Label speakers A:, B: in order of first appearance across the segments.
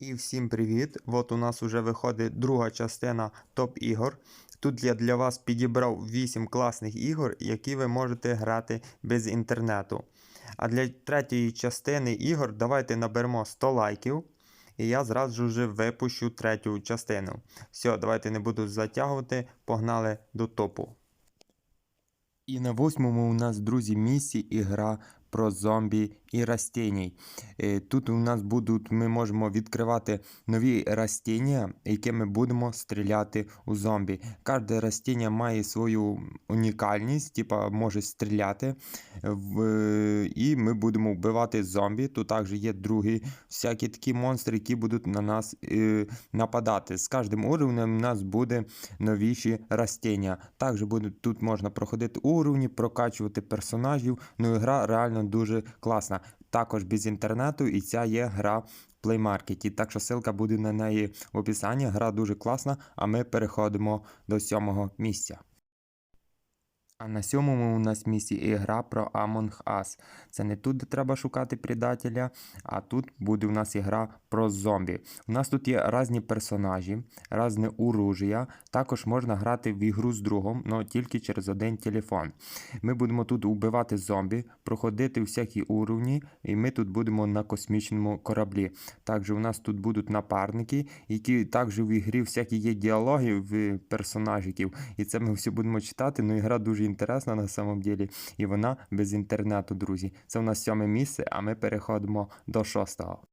A: І всім привіт! От у нас вже виходить друга частина топ-ігор. Тут я для вас підібрав 8 класних ігор, які ви можете грати без інтернету. А для третьої частини ігор давайте наберемо 100 лайків. І я зразу вже випущу третю частину. Все, давайте не буду затягувати, погнали до топу. І на восьмому у нас, друзі, місці ігра про зомбі і растіній. Е, Тут у нас будуть, ми можемо відкривати нові растіння, якими будемо стріляти у зомбі. Кожне растіння має свою унікальність, типа може стріляти. І ми будемо вбивати зомбі. Тут також є другі всякі такі монстри, які будуть на нас е, нападати. З кожним уровнем у нас буде новіші растіння. Також буде, тут можна проходити уровні, прокачувати персонажів. Ну гра реально дуже класна. Також без інтернету, і ця є гра в Play Market. Так що ссылка буде на неї в описанні. Гра дуже класна, а ми переходимо до сьомого місця. А на сьомому у нас місці ігра про Among Us. Це не тут, де треба шукати предателя, а тут буде у нас ігра про зомбі. У нас тут є різні персонажі, різне оружие. Також можна грати в ігру з другом, але тільки через один телефон. Ми будемо тут вбивати зомбі, проходити всякі уровні, і ми тут будемо на космічному кораблі. Також у нас тут будуть напарники, які також в ігрі всякі є діалоги в персонажиків. І це ми все будемо читати. Ну, ігра дуже інтересна на самом ділі, І вона без інтернету, друзі. Це у нас сьоме місце, а ми переходимо до шостого.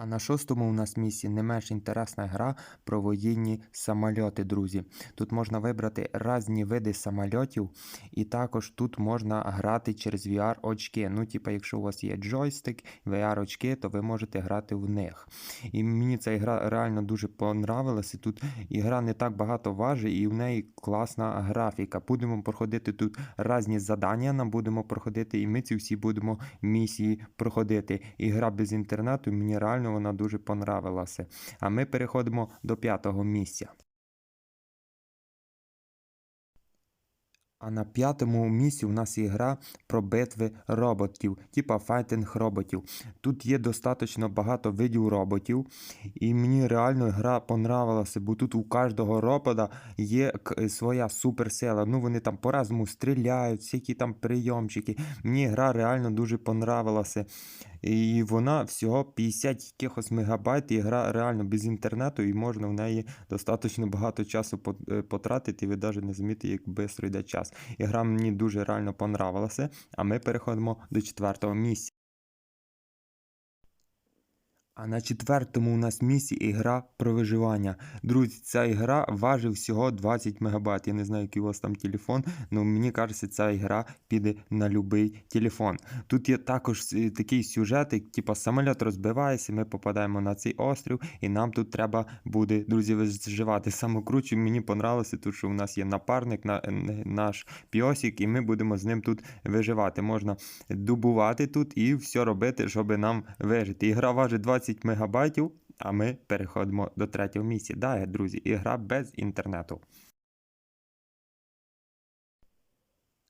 A: А на шостому у нас місці не менш інтересна гра про воєнні самольоти, друзі. Тут можна вибрати різні види самольотів, і також тут можна грати через VR-очки. Ну, типа, якщо у вас є джойстик, VR-очки, то ви можете грати в них. І мені ця гра реально дуже понравилася. Тут ігра не так багато важить, і в неї класна графіка. Будемо проходити тут різні завдання, нам будемо проходити, і ми ці всі будемо місії проходити. Ігра без інтернету мені реально вона дуже понравилася. А ми переходимо до п'ятого місця. А на п'ятому місці у нас є гра про битви роботів, типа файтинг роботів. Тут є достатньо багато видів роботів, і мені реально гра понравилася, бо тут у кожного робота є своя суперсила. Ну вони там по-разному стріляють, всякі там прийомчики. Мені гра реально дуже понравилася. І вона всього 50 якихось мегабайт, і гра реально без інтернету, і можна в неї достатньо багато часу е, потратити, і ви навіть не зумієте, як швидко йде час. І гра мені дуже реально понравилася, а ми переходимо до четвертого місця. А на четвертому у нас місці ігра про виживання. Друзі, ця ігра важить всього 20 МБ. Я не знаю, який у вас там телефон, але мені кажеться, ця ігра піде на будь-який телефон. Тут є також такий сюжет, як типу самоліт розбивається, ми попадаємо на цей острів, і нам тут треба буде, друзі, виживати. Саме круче мені понравилося, тут що у нас є напарник, на, наш піосик, і ми будемо з ним тут виживати. Можна добувати тут і все робити, щоб нам вижити. Ігра важить 20 мегабайтів, а ми переходимо до третього місця. Да, друзі, ігра без інтернету.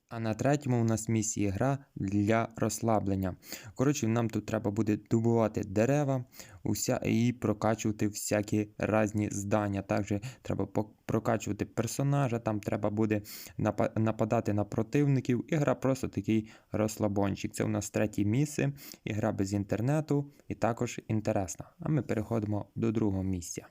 A: А на третьому у нас місії гра для розслаблення. Коротше, нам тут треба буде добувати дерева уся, і прокачувати всякі різні здання. Також треба прокачувати персонажа, там треба буде нападати на противників. І гра просто такий розслабончик. Це у нас третє місце, ігра без інтернету і також інтересна. А ми переходимо до другого місця.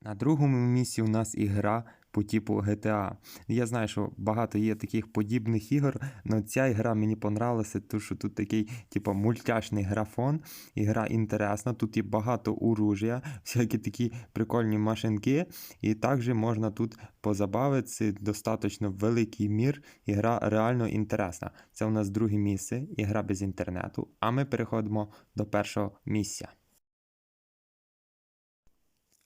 A: На другому місці у нас ігра по типу GTA. Я знаю, що багато є таких подібних ігор, але ця ігра мені понравилася, тому що тут такий, типу, мультяшний графон. Ігра інтересна, тут є багато оружия, всякі такі прикольні машинки. І також можна тут позабавитися, достатньо великий мір. Ігра реально інтересна. Це у нас друге місце, ігра без інтернету. А ми переходимо до першого місця.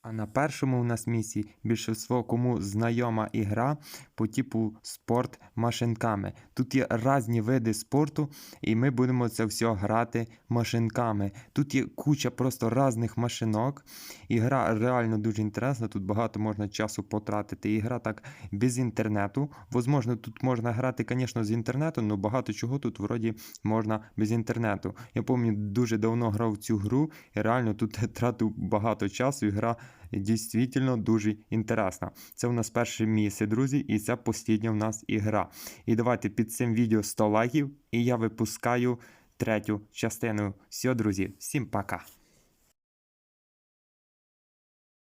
A: А на першому у нас місці більше всього кому знайома ігра по типу спорт машинками. Тут є різні види спорту, і ми будемо це все грати машинками. Тут є куча просто різних машинок. Ігра реально дуже інтересна. Тут багато можна часу потратити. Ігра так без інтернету. Возможно, тут можна грати, звісно, з інтернету, але багато чого тут вроді можна без інтернету. Я пам'ятаю, дуже давно грав цю гру і реально тут тратив багато часу. І гра дійсно дуже інтересна. Це у нас перше місце, друзі, і це постійня в нас ігра. І давайте під цим відео 100 лайків, і я випускаю третю частину. Все, друзі, всім пока!